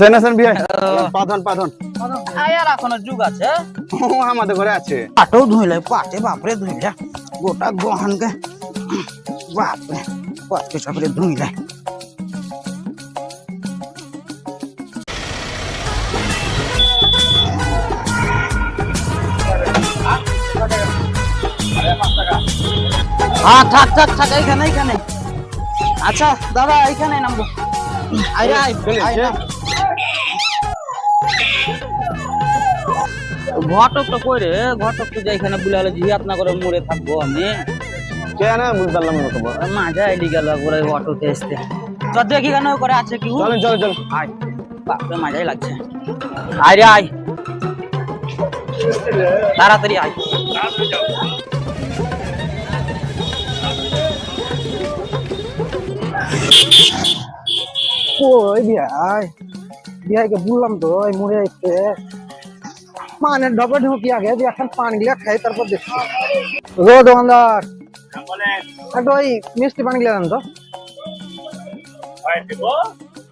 সেন আছেন বিয়ে। পাথন পাথন আয়ার এখনও যুগ আছে। ও আমাদের ঘরে আছে। পাটেও ধুইলে পাটে বাপরে ধুইলে। গোটা গহনকে বাপরে পাটকে সাপরে ধুইলে। হ্যাঁ থাক থাক থাক এইখানে এইখানে। আচ্ছা দাদা এইখানে নামবো। আয় আয়। আয় নাম। ঘটক তো কই রে ঘটক তো যে এখানে বুলালে জিয়াত না করে মরে থাকব আমি। কেন বুঝতে পারলাম না খবর মাঝে আইডি গেল করে অটোতে আসতে তো দেখি কেন করে আছে কি? উ? চলেন চলেন চলেন। আয়। বাপরে মজাই লাগছে। আয় রে আয়। তাড়াতাড়ি আয়। ওই বিহাই বিহাইকে বললাম তো ওই মুড়ে একটু মানে ডবে ঢুকি আগে দিয়ে এখন পানি গিলা খাই তারপর দেখছি গো দোকানদার একটু ওই মিষ্টি পানি গিলা দেন তো।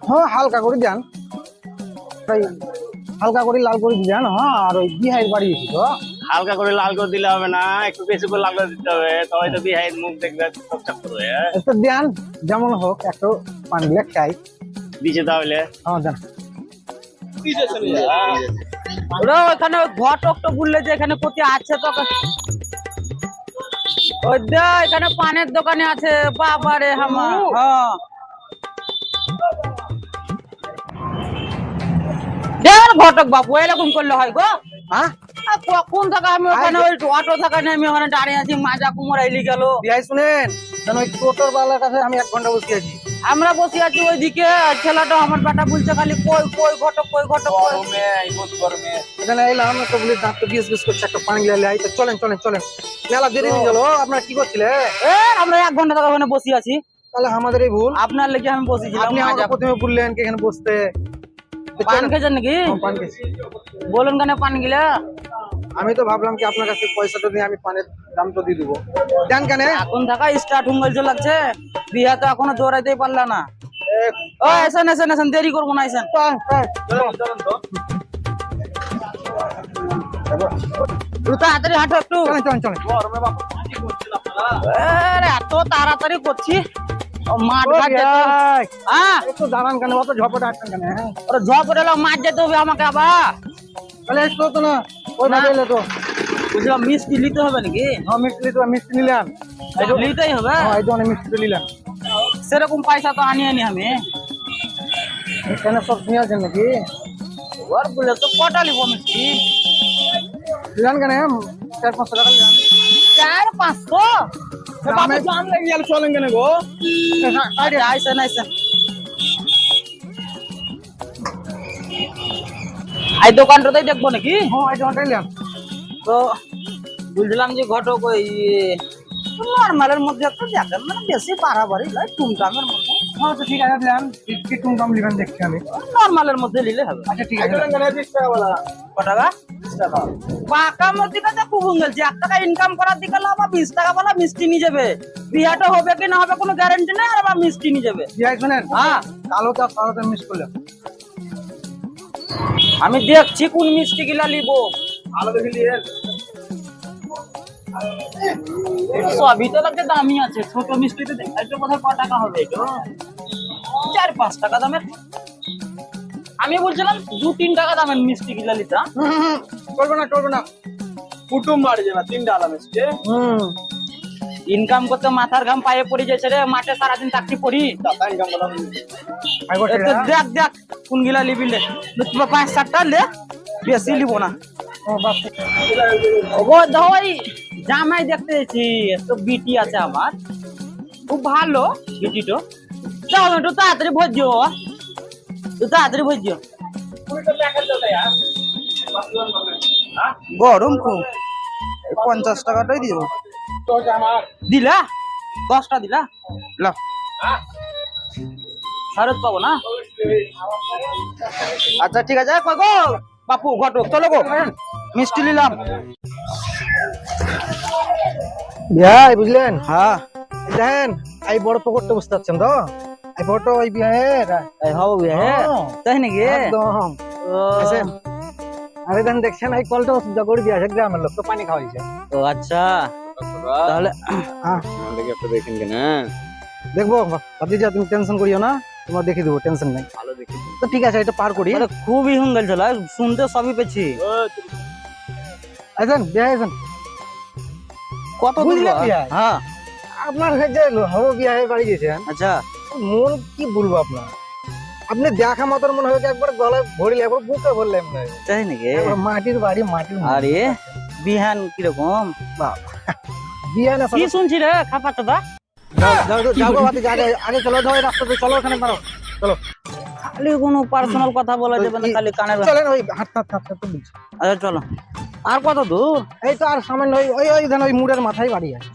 হ্যাঁ হালকা করে দেন। হালকা করে লাল করে দেন হ্যাঁ আর ওই বিহাইয়ের বাড়ি গেছি তো। হালকা করে লাল করে দিলে হবে না একটু বেশি করে লাল করে দিতে হবে। তবে তো বিহাই মুখ দেখবে করবে হ্যাঁ? একটু দেন যেমন হোক একটু পানি গিলা খাই। দিছে তাহলে। হ্যাঁ দেন। ওরা ওখানে ঘটক তো বললে যে এখানে কোথায় আছে তো ওই এখানে পানের দোকানে আছে বাবা রে হামা হ্যাঁ ঘটক বাবু এরকম করলে হয় গো। হ্যাঁ কখন থাকা আমি ওখানে ওই অটো থাকা নিয়ে আমি ওখানে দাঁড়িয়ে আছি মাজা কুমোর আইলি গেল শুনেন কেন ওই টোটোর বালার কাছে আমি এক ঘণ্টা বসে আছি। আমরা বসে আছি ওইদিকে আর ছেলেটা আমার বেটা বলছে খালি কই কই ঘটক কই ঘটক কই। এখানে এলাম তো বলি দাঁত তো বিশ বিশ করছে একটা পানি গিলা লাই তো চলেন চলেন চলেন। মেলা দেরি হয়ে গেল আপনারা কি করছিলেন এ আমরা এক ঘণ্টা থাকা ওখানে বসে আছি। তাহলে আমাদের এই ভুল। আপনার লেগে আমি বসেছিলাম আপনি আমাকে প্রথমে বললেন কি এখানে বসতে। পান খেয়েছেন নাকি? হ্যাঁ, পান খেয়েছি। বলুন কেন পান গিলা? আমি তো ভাবলাম কি আপনার কাছে পয়সাটা দিয়ে আমি পানের দাম তো দিয়ে দিবো। দেন কেন? এখন থাকা স্টার্ট হুঙ্গল লাগছে বিয়া তো এখনও দৌড়াইতেই পারলা না। ও এসেন এসেন এসেন দেরি করব না এসেন। একটু হাঁটো এত তাড়াতাড়ি করছি। মাঠ ঘাট হ্যাঁ। একটু দাঁড়ান কেন? অত ঝপটা আটকান কেন? হ্যাঁ? ওরা এলো মাঠ যেতে হবে আমাকে আবার। তাহলে তো না। ওই ভাবে এলে তো। বুঝলাম মিষ্টি নিতে হবে নাকি? হ্যাঁ মিষ্টি তো মিষ্টি নিলেন নিতেই হবে? হ্যাঁ এই জন্য মিষ্টি তো সেরকম পয়সা তো আনিয়ে নি আমি। এখানে সব নিয়ে আছেন নাকি? ওর বলে তো কটা লিবো মিষ্টি? নিলেন কেন? চার পাঁচশো টাকা নিলেন চার পাঁচশো? দামে- চলেন কেন গো? আরে আইসেন আইসেন। এই দোকানটাতেই দেখব নাকি? হ্যাঁ এই তো বুঝলাম যে ঘটক ওই নর্মালের মধ্যে একটা দেখেন মানে বেশি বাড়াবাড়ি নয় টুমটামের মধ্যে হ্যাঁ তো ঠিক আছে দিলাম কি টুম টাম নিবেন দেখছি আমি। নর্মালের মধ্যে নিলে হবে। আচ্ছা ঠিক আছে। ক টাকা বলছি এক টাকা ইনকাম করার দিকে বিশ টাকা বলা মিষ্টি নিয়ে যাবে। বিয়াটা হবে কি না হবে কোনো গ্যারান্টি নেই আর আবার মিষ্টি নিয়ে যাবে। বিয়াই শুনেন। হ্যাঁ। কালো চা সাদাতে মিস করলেন আমি দেখছি কোন মিষ্টি গিলা নিব সবই তো লাগছে দামি আছে। ছোট মিষ্টিতে এটা কোথায় ক টাকা হবে এটা চার পাঁচ টাকা দামের। আমি বলছিলাম দু তিন টাকা দামের মিষ্টি গিলা লিতা করবে না করবে না। কুটুম বাড়ি যাবে তিনটা আলাম মিষ্টি। হুম। ইনকাম করতে মাথার ঘাম পায়ে পড়ে যাচ্ছে রে মাঠে সারাদিন চাকরি করি। দেখ দেখ কোন গিলা লিবি লে পাঁচ সাতটা লে বেশি লিব না। জামাই দেখতে তো বিটি আছে আমার। খুব ভালো বিটিটো যাও একটু তাড়াতাড়ি ভোজ্য একটু তাড়াতাড়ি ভোজ্য গরম খুব। পঞ্চাশ টাকাটাই দিব দিলা? দশটা দিলা? ল। ফেরত পাবো না? আচ্ছা ঠিক আছে কই গো। বাপু ঘটক চলো গো। মিষ্টি নিলাম। ভাই বুঝলেন? হ্যাঁ। দেখেন এই বড় পকেটটা বুঝতে পারছেন তো? এই ফটো ওই বিয়ের এই হব বিয়ে হ্যাঁ। তাই নাকি? একদম। আরে দেন দেখছেন এই কলটা অসুবিধা করে দিয়েছে গ্রামের লোক তো পানি খাওয়াইছে। ও আচ্ছা। তাহলে হ্যাঁ। আমাদেরকে একটু দেখেন কেন দেখব ভাতিজা তুমি টেনশন করিও না তোমার দেখে দেবো টেনশন নেই। ভালো দেখি। তো ঠিক আছে এটা পার করি। খুবই হুঙ্গেল ছিল শুনতে সবই পেছি আইসেন বিয়ে আইসেন কত বুঝলে হ্যাঁ? আপনার যে হব বিয়ে হয়ে বাড়ি গেছেন আচ্ছা। মন কি বলব আপনার? আপনি দেখা মতন মনে হয় একবার গলায় ভরিলে একবার বুকে ভরলে তাই নাকি? মাটির বাড়ি মাটির। আরে বিহান কীরকম? বিয়ে না কি শুনছি রে? খাপা দাদা যাও যাও যাও, যাও গো ভাতিজা, আগে আগে চলো ধরে রাস্তাতে চলো ওখানে মারো খালি কোনো পার্সোনাল কথা বলা যাবে না খালি কানে চলেন ওই হাত হাত হাত হাত বলছি। আচ্ছা চলো। আর কত দূর? এই তো আর সামান্য ওই ওই ওই ওই মুড়ের মাথায় বাড়ি আছে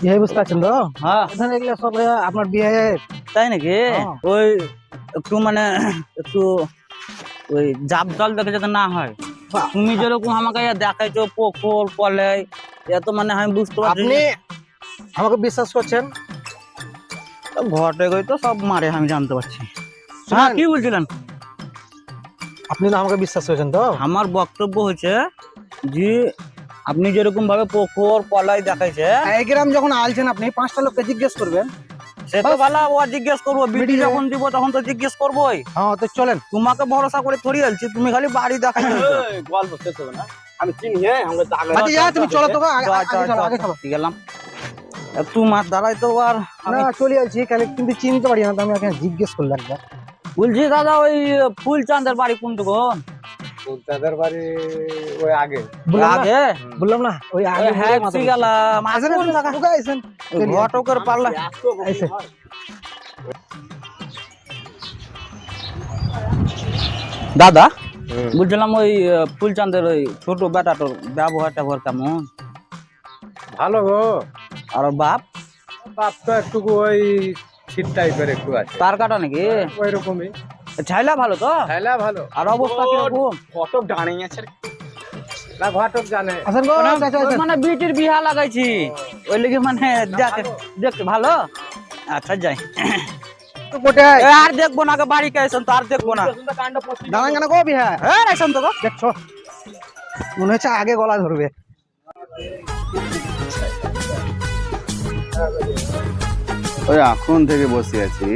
বিয়ে বুঝতে পারছেন তো? হ্যাঁ। এখানে এগুলো সব আপনার বিয়ে তাই নাকি? হ্যাঁ। ওই একটু মানে একটু ওই জাপ জল দেখে যাতে না হয়। তুমি যেরকম আমাকে দেখাইছো পুকুর কলে এত মানে আমি বুঝতে পারছি আপনি আমাকে বিশ্বাস করছেন? ঘটে গই তো সব মারে আমি জানতে পারছি। হ্যাঁ কি বলছিলেন? আপনি তো আমাকে বিশ্বাস করেছেন তো? আমার বক্তব্য হচ্ছে যে আপনি যেরকম ভাবে পুকুর পলাই দেখাইছে এই গ্রাম যখন আলছেন আপনি পাঁচটা লোককে জিজ্ঞেস করবেন। সে তো ভালো ও জিজ্ঞেস করব বিটি যখন দিব তখন তো জিজ্ঞেস করবোই। হ্যাঁ তো চলেন। তোমাকে ভরসা করে থরি আলছি তুমি খালি বাড়ি দেখাইছো। গল্প শেষ হবে না। আমি চিনি হ্যাঁ? আমরা তো আগে ভাতিজা তুমি চলো তো গো, আগে আগে চলো আগে চলো। গেলাম। তোমার দ্বারাই তো আর আমি না চলে যাচ্ছি কালে কিন্তু চিনতে পারি না তো আমি এখানে জিজ্ঞেস করলাম একবার বলছি দাদা ওই ফুল চাঁদের বাড়ি কোনটু কোন তাদের বাড়ি ওই আগে। বললাম না। আগে? বললাম না ওই আগে হ্যাঁ মাথা বলছি। গেলাম। আইসেন, আসুন। আইসেন, ঢুকে আইসেন। চলে যান। ঘটকের পাল্লা। আইসেন। দাদা? বলছিলাম ওই ফুলচাঁদের ওই ছোট বেটাটোর ব্যবহার ট্যাবহার কেমন? ভালো গো। আর বাপ? বাপ তো একটু ওই ছিট টাইপের একটু আছে। তার কাটা নাকি? ওই রকমই। ছাইলা ভালো তো? খেলা ভালো। আর অবস্থা কীরকম? কত দাঁড়িয়ে আছে। না ঘটক জানে। মানে- আচ্ছা, আচ্ছা। মানে বিটির বিহা লাগাইছি। ওই লেগে মানে দেখে- দেখতে ভালো? আচ্ছা যাই। আর দেখব না বাড়ি কাইছেন তো আর দেখব না। দাঁড়ান কেন গো বিহা? হ্যাঁ। তো গো। দেখছ? মনে হচ্ছে আগে গলা ধরবে। ওই এখন থেকে বসে আছি।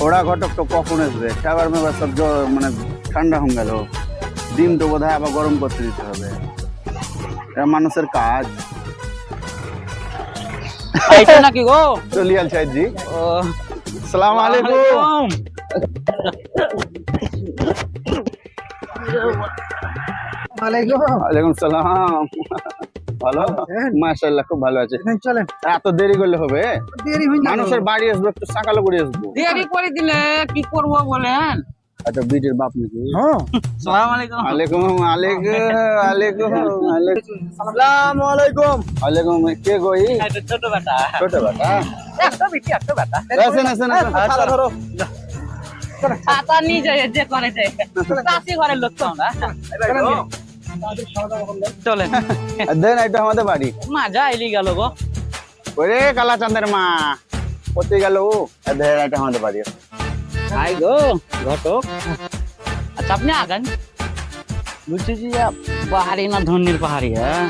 ওরা ঘটক তো কখন আসবে? খাবার মেবার সব জ- মানে ঠান্ডা হয়ে গেল। ডিম তো বোধ আবার গরম করতে দিতে হবে। এটা মানুষের কাজ। নাকি গো? চলিয়াল সাহেব জি ও, সালাম আলাইকুম। ওয়ালাইকুম সালাম ভালো মাশাআল্লাহ খুব ভালো আছে। চলেন। এত দেরি করলে হবে? দেরি মানুষের বাড়ি আসবে একটু সকালে করে আসব। দেরি করে দিলে কি করব বলেন? আচ্ছা বিটির বাপ নাকি? হ্যাঁ। সালাম আলাইকুম আলাইকুম আলাইকুম আলাইকুম আলাইকুম সালাম আলাইকুম। আলাইকুম কে গই এটা ছোট বেটা। ছোট বাটা। একটা বিটি একটা বেটা। আসেন আসেন আসেন। ধরো। ছাতা নিয়ে যায় যে করে যায় চাষি ঘরের লোক তো আমরা। চলেন। দেন এটা আমাদের বাড়ি। মজা এলি গেল গো। ওরে কালা চাঁদের মা। কোথায় গেল ও? দেন এটা আমাদের বাড়ি। আই গো ঘটক। আচ্ছা আপনি আগান। বলছি যে পাহাড়ি না ধন্যের পাহাড়ি হ্যাঁ?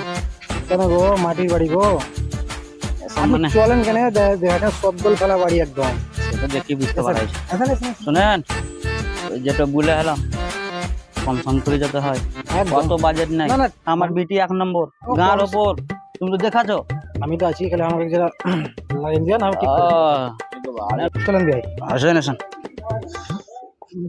কেন গো মাটির বাড়ি গো? আপনি চলেন কেন দে- দেখেন সবদল ফেলা বাড়ি একদম। সেটা দেখি বুঝতে এখানে শুনেন। যেটা বলে এলাম কম সম করে যেতে হয়। কত বাজেট নাই? আমার বিটি এক নম্বর গাঁর ওপর। তুমি তো দেখাছো আমি তো আছি খালি আমাকে যেটা লাইন দিয়ে না আমি ঠিক করে চলেন ভাই। আসেন আসেন। 什么什么